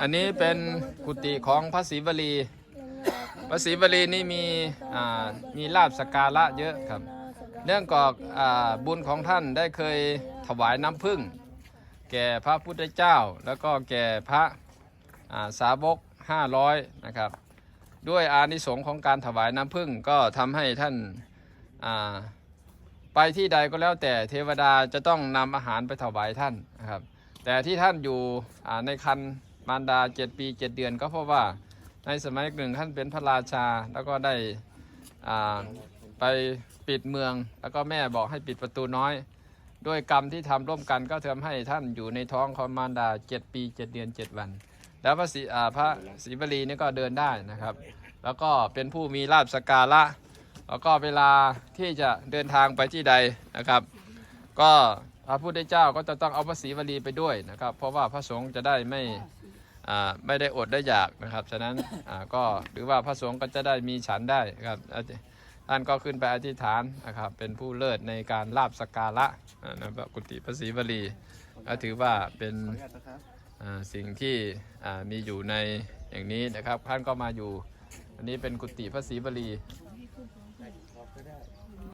อันนี้เป็นกุฏิของพระศรีวลีพระศรีวลีนี่มีอ่ามีลาบสกการะเยอะครับ เนื่องจากอ่าบุญของท่านได้เคยถวายน้ำผึ้งแก่พระพุทธเจ้าแล้วก็แก่พระอ่าสาวก500นะครับ ด้วยอานิสงส์ของการถวายน้ำผึ้งก็ทำให้ท่านอ่าไปที่ใดก็แล้วแต่เทวดาจะต้องนำอาหารไปถวายท่านนะครับ แต่ที่ท่านอยู่ในคันมารดา 7 ปี 7 เดือน ก็เพราะว่าในสมัยหนึ่งท่านเป็นพระราชาแล้วก็ได้ไปปิดเมือง แล้วก็แม่บอกให้ปิดประตูน้อย ด้วยกรรมที่ทำร่วมกันก็ทำให้ท่านอยู่ในท้องของมารดา 7 ปี 7 เดือน 7 วัน แล้วพระศรีพระศรีวลีนี่ก็เดินได้นะครับ แล้วก็เป็นผู้มีลาบสกการะแล้วก็เวลาที่จะเดินทางไปที่ใดนะครับ ก็ พระพุทธเจ้าก็จะต้องเอาพระศรีวลีไปด้วยนะครับ เพราะว่าพระสงฆ์จะได้ไม่ไม่ได้อดได้อยากนะครับ ฉะนั้นก็หรือว่าพระสงฆ์ก็จะได้มีฉันได้ครับท่านก็ขึ้นไปอธิษฐานนะครับ เป็นผู้เลิศในการลาบสกการะนะครับกุฏิพระศรีวลีก็ถือว่าเป็นสิ่งที่มีอยู่ในอย่างนี้นะครับท่านก็มาอยู่ อันนี้เป็นกุฏิพระศรีวลี